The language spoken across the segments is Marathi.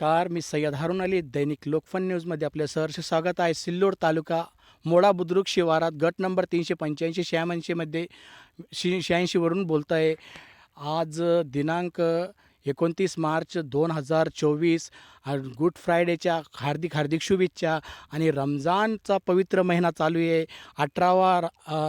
नमस्कार मी सय्यद हारून अली दैनिक लोकफन न्यूजमध्ये आपले सहर्ष स्वागत आहे. सिल्लोड तालुका मोडा बुद्रुक शिवारात गट नंबर तीनशे पंच्याऐंशी शहाऐंशीमध्ये शी शहाऐंशीवरून बोलत आहे आज दिनांक एकोणतीस मार्च दोन हजार चोवीस गुड फ्रायडेच्या हार्दिक हार्दिक शुभेच्छा आणि रमजानचा पवित्र महिना चालू आहे. अठरावा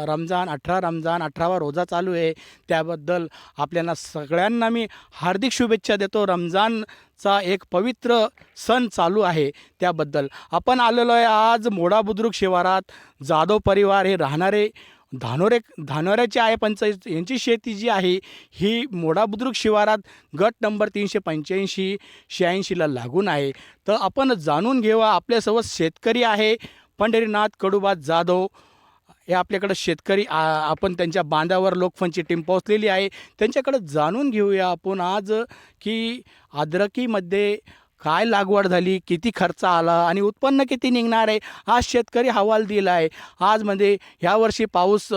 रमजान अठरा रमजान अठरावा रोजा चालू आहे. त्याबद्दल आपल्याला सगळ्यांना मी हार्दिक शुभेच्छा देतो. रमजानचा एक पवित्र सण चालू आहे त्याबद्दल. आपण आलेलो आहे आज मोडा बुद्रुक शिवारात. जाधव परिवार हे राहणारे धानोरे धानोऱ्याचे आहे पंचायत. यांची शेती जी आहे ही मोडा बुद्रुक शिवारात गट नंबर तीनशे पंच्याऐंशी शहाऐंशीला लागून आहे. तर आपण जाणून घेऊया आपल्यासोबत शेतकरी आहे पंढरीनाथ कडुबा जाधव. हे आपल्याकडं शेतकरी आ, आपण त्यांच्या बांधावर लोकफनची टीम पोहोचलेली आहे. त्यांच्याकडं जाणून घेऊया आपण आज की अद्रकीमध्ये काय लागवड झाली किती खर्च आला आणि उत्पन्न किती निघणार आहे आज शेतकरी हवाल दिला आहे आज म्हणजे ह्यावर्षी पाऊस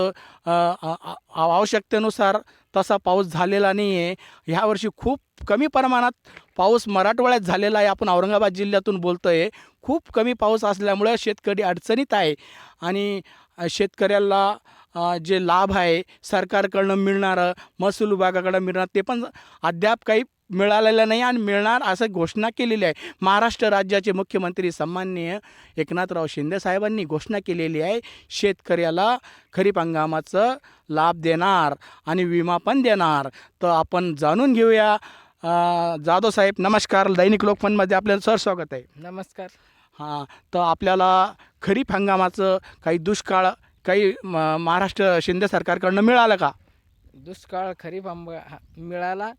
आवश्यकतेनुसार तसा पाऊस झालेला नाही आहे ह्यावर्षी खूप कमी प्रमाणात पाऊस मराठवाड्यात झालेला आहे आपण औरंगाबाद जिल्ह्यातून बोलतो आहे खूप कमी पाऊस असल्यामुळे शेतकरी अडचणीत आहे आणि शेतकऱ्याला जे लाभ आहे सरकारकडनं मिळणारं महसूल विभागाकडं मिळणार ते पण अद्याप काही मिळालेलं नाही आणि मिळणार असं घोषणा केलेली आहे. महाराष्ट्र राज्याचे मुख्यमंत्री सन्माननीय एकनाथराव शिंदे साहेबांनी घोषणा केलेली आहे शेतकऱ्याला खरीप हंगामाचं लाभ देणार आणि विमा पण देणार. तर आपण जाणून घेऊया. जाधव साहेब नमस्कार. दैनिक लोकमनमध्ये आपल्याला सर स्वागत आहे. नमस्कार. हां तर आपल्याला खरीप हंगामाचं काही दुष्काळ काही महाराष्ट्र शिंदे सरकारकडनं मिळालं का? दुष्काळ खरीप आंबा हा- मिळाला.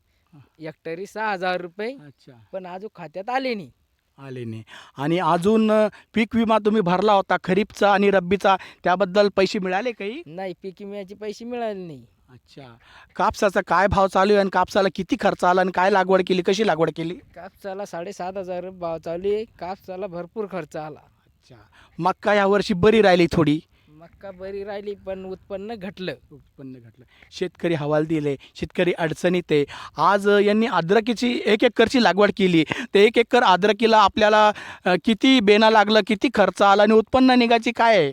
हेक्टरी सहा हजार रुपये अच्छा. पण अजून खात्यात आले नाही. आले नाही. आणि अजून अ, पीक विमा तुम्ही भरला होता खरीपचा आणि रब्बीचा त्याबद्दल पैसे मिळाले काही? नाही पीक विम्याचे पैसे मिळाले नाही. अच्छा. कापसाचा काय भाव चालू आहे आणि कापसाला किती खर्च आला आणि काय लागवड केली कशी लागवड केली? कापसाला साडेसात हजार रुपये भाव चालू आहे. कापसाला भरपूर खर्च आला. अच्छा. मक्का यावर्षी बरी राहिली थोडी. मक्का बरी राहिली पण उत्पन्न घटलं. उत्पन्न घटलं. शेतकरी हवाल दिले शेतकरी अडचणीत आहे. आज यांनी अद्रकीची एक एकरची लागवड केली. ते एक एकर अद्रकीला आपल्याला अ, किती बेना लागलं किती खर्च आला आणि उत्पन्न निघायची काय आहे?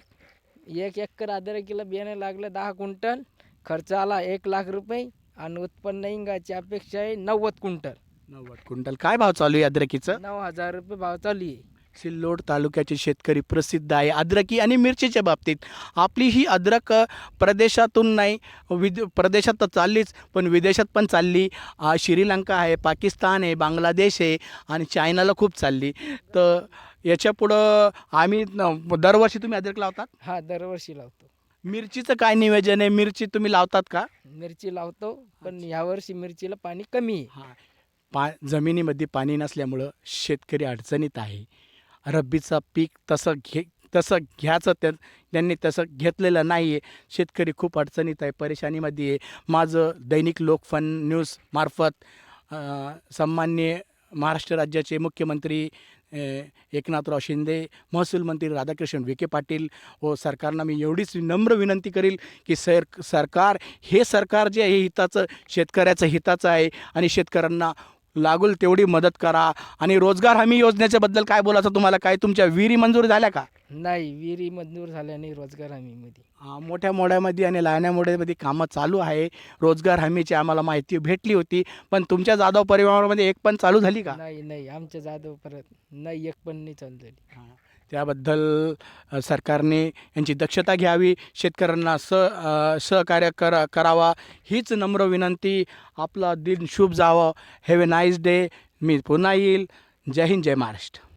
एक एकर अद्रकीला बियाणं लागलं दहा क्विंटल खर्च आला एक लाख रुपये आणि उत्पन्न इंगाची अपेक्षा आहे नव्वद क्विंटल. नव्वद क्विंटल. काय भाव चालू आहे अद्रकीचं नऊ हजार रुपये भाव चालू आहे. सिल्लोड तालुक्याचे शेतकरी प्रसिद्ध आहे. अद्रकी आणि मिरचीच्या बाबतीत आपली ही अद्रक प्रदेशातून नाही विद प्रदेशात तर चाललीच पण विदेशात पण चालली. श्रीलंका आहे पाकिस्तान आहे बांगलादेश आहे आणि चायनाला खूप चालली. तर याच्यापुढं आम्ही दरवर्षी तुम्ही अद्रक लावतात? हा दरवर्षी लावतो. मिरचीचं काय नियोजन आहे? मिरची तुम्ही लावतात का? मिरची लावतो पण यावर्षी मिरचीला पाणी कमी आहे. पा जमिनीमध्ये पाणी नसल्यामुळं शेतकरी अडचणीत आहे. रब्बीचं पीक तसं घे तसं घ्यायचं त्या त्यांनी तसं घेतलेलं नाही आहे शेतकरी खूप अडचणीत आहे परेशानीमध्ये आहे. माझं दैनिक लोकफन न्यूज मार्फत महाराष्ट्र राज्याचे मुख्यमंत्री एकनाथराव शिंदे महसूल मंत्री राधाकृष्ण विखे पाटील व सरकारनं मी एवढीच नम्र विनंती करील की सर सरकार हे सरकार जे आहे हिताचं शेतकऱ्याचं हिताचं आहे आणि शेतकऱ्यांना लागूल तेवढी मदत करा. आणि रोजगार हमी योजनेच्या बद्दल काय बोलायचं तुम्हाला? काय तुमच्या विहिरी मंजूर झाल्या का? नाही विहिरी मंजूर झाल्या नाही रोजगार हमीमध्ये. हा, मोठ्या मोड्यामध्ये आणि लहान्या मोड्यामध्ये कामं चालू आहे. रोजगार हमीची आम्हाला माहिती भेटली होती. पण तुमच्या जाधव परिवारामध्ये एक पण चालू झाली का? नाही नाही आमच्या जाधव परत नाही एक पण नाही चालू झाली. हा. त्याबद्दल सरकारने यांची दक्षता घ्यावी शेतकऱ्यांना स सहकार्य कर करावा हीच नम्र विनंती. आपला दिन शुभ जावं. हॅव ए नाईस डे मी पुन्हा येईल. जय हिंद जय महाराष्ट्र.